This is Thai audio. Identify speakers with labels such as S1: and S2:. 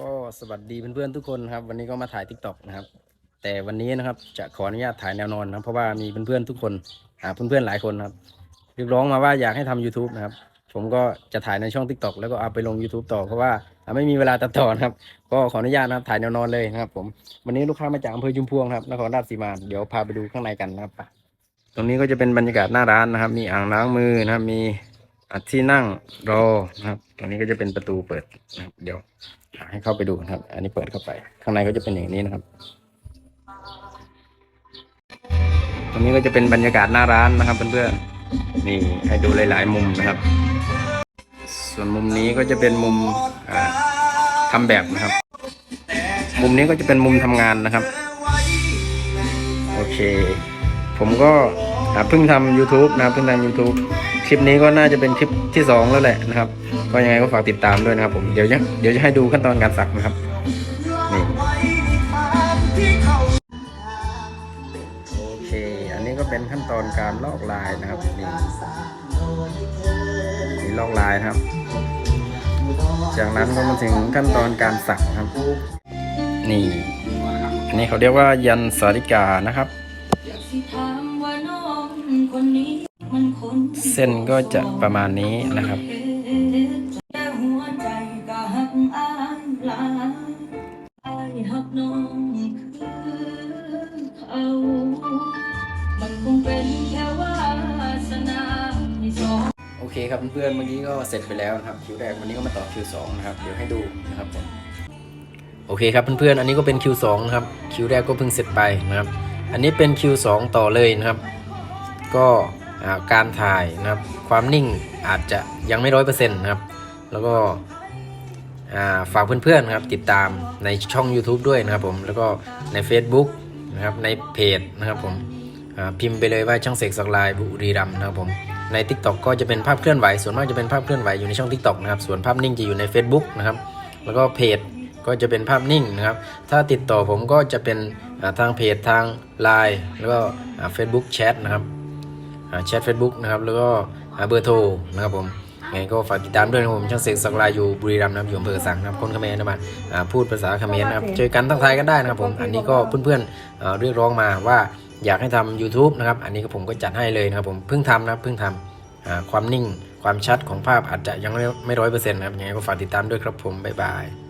S1: ก็สวัสดีเพื่อนๆทุกคนครับ วันนี้ก็มาถ่าย t ิ k t o k นะครับ แต่วันนี้นะครับจะขออนุญาตถ่ายแนวนอนนะครับเพราะว่ามีเพื่อนๆทุกคนอ่าเพื่อนๆหลายคนนะครับเรียกร้องมาว่าอยากให้ทำ YouTube นะครับ ผมก็จะถ่ายในช่อง t ิ k t o k แล้วก็เอาไปลง YouTube ต่อเพราะว่าไม่มีเวลาตัดต่อนะครับ ก็ขออนุญาตนะครับถ่ายแนวนอนเลยนะครับ ผมวันนี้ลูกค้ามาจากอำเภอชุมพวงครับนครราชสีมาเดี๋ยวพาไปดูข้างในกันนะครับ ตรงนี้ก็จะเป็นบรรยากาศหน้าร้านนะครับ มีอ่างล้างมือนะครับมี อ่าที่นั่งรอนะครับตรงนี้ก็จะเป็นประตูเปิดนะครับ เดี๋ยวให้เข้าไปดูนะครับ อันนี้เปิดเข้าไป ข้างในก็จะเป็นอย่างนี้นะครับ ตรงนี้ก็จะเป็นบรรยากาศหน้าร้านนะครับเพื่อนๆนี่ให้ดูหลาย ๆ มุมนะครับ ส่วนมุมนี้ก็จะเป็นมุมอ่าทำแบบนะครับ มุมนี้ก็จะเป็นมุมทำงานนะครับ โอเค ผมก็ อ่าเพิ่งทำ YouTube นะครับเพิ่งทำ YouTube คลิปนี้ก็น่าจะเป็นคลิปที่สองแล้วแหละนะครับ ก็ยังไงก็ฝากติดตามด้วยนะครับผมเดี๋ยวจะเดี๋ยวจะให้ดูขั้นตอนการสักนะครับนี่โอเค อันนี้ก็เป็นขั้นตอนการลอกลายนะครับนี่นี่ลอกลายครับ จากนั้นก็มาถึงขั้นตอนการสักครับ นี่อันนี้เขาเรียกว่ายันสาริกานะครับ เส้นก็จะประมาณนี้นะครับ
S2: แต่หัวใจก็หักอายหลายอายหักน้องคือเขามันคงเป็นแค่วาสนาที่สอง
S1: โอเคครับเพื่อนๆเมื่อกี้ก็เสร็จไปแล้วนะครับคิวแรกวันนี้ก็มาต่อคิวสองนะครับ เดี๋ยวให้ดูนะครับผมโอเคครับเพื่อนๆอันนี้ก็เป็นคิวสองนะครับคิวแรกก็เพิ่งเสร็จไปนะครับ อันนี้เป็นคิวสองต่อเลยนะครับ ก็การถ่ายนะครับความนิ่งอาจจะยังไม่ร้อยเปอร์เซ็นต์นะครับ แล้วก็ฝากเพื่อนๆนะครับติดตามในช่อง YouTube ด้วยนะครับผมแล้วก็ใน Facebook นะครับในเพจนะครับผมพิมพ์ไปเลยว่าช่างเสกสักลายบุรีรัมนะครับผมใน TikTok ก็จะเป็นภาพเคลื่อนไหว ส่วนมากจะเป็นภาพเคลื่อนไหวอยู่ในช่อง TikTok นะครับส่วนภาพนิ่งจะอยู่ใน Facebook นะครับแล้วก็เพจก็จะเป็นภาพนิ่งนะครับ ถ้าติดต่อผมก็จะเป็นทางเพจทาง Line แล้วก็เฟซบุ๊กแชทนะครับ แชท Facebook นะครับแล้วก็อ่าเบอร์โทรนะครับผมไงก็ฝากติดตามด้วยนะครับผมช่างเสกสักลายอยู่บุรีรัมย์นะครับอยู่อำเภอสังนะครับคนเขมรนะมาอ่าพูดภาษาเขมรนะครับเจอกันทักทายกันได้นะครับผมอันนี้ก็เพื่อนๆเอ่อเรียกร้องมาว่าอยากให้ทำ YouTube นะครับ อันนี้ก็ผมก็จัดให้เลยนะครับผมเพิ่งทำนะครับเพิ่งทำอ่าความนิ่งความชัดของภาพอาจจะยังไม่ไม่ร้อยเปอร์เซ็นต์นะครับยังไงก็ฝากติดตามด้วยครับผมบ๊ายบาย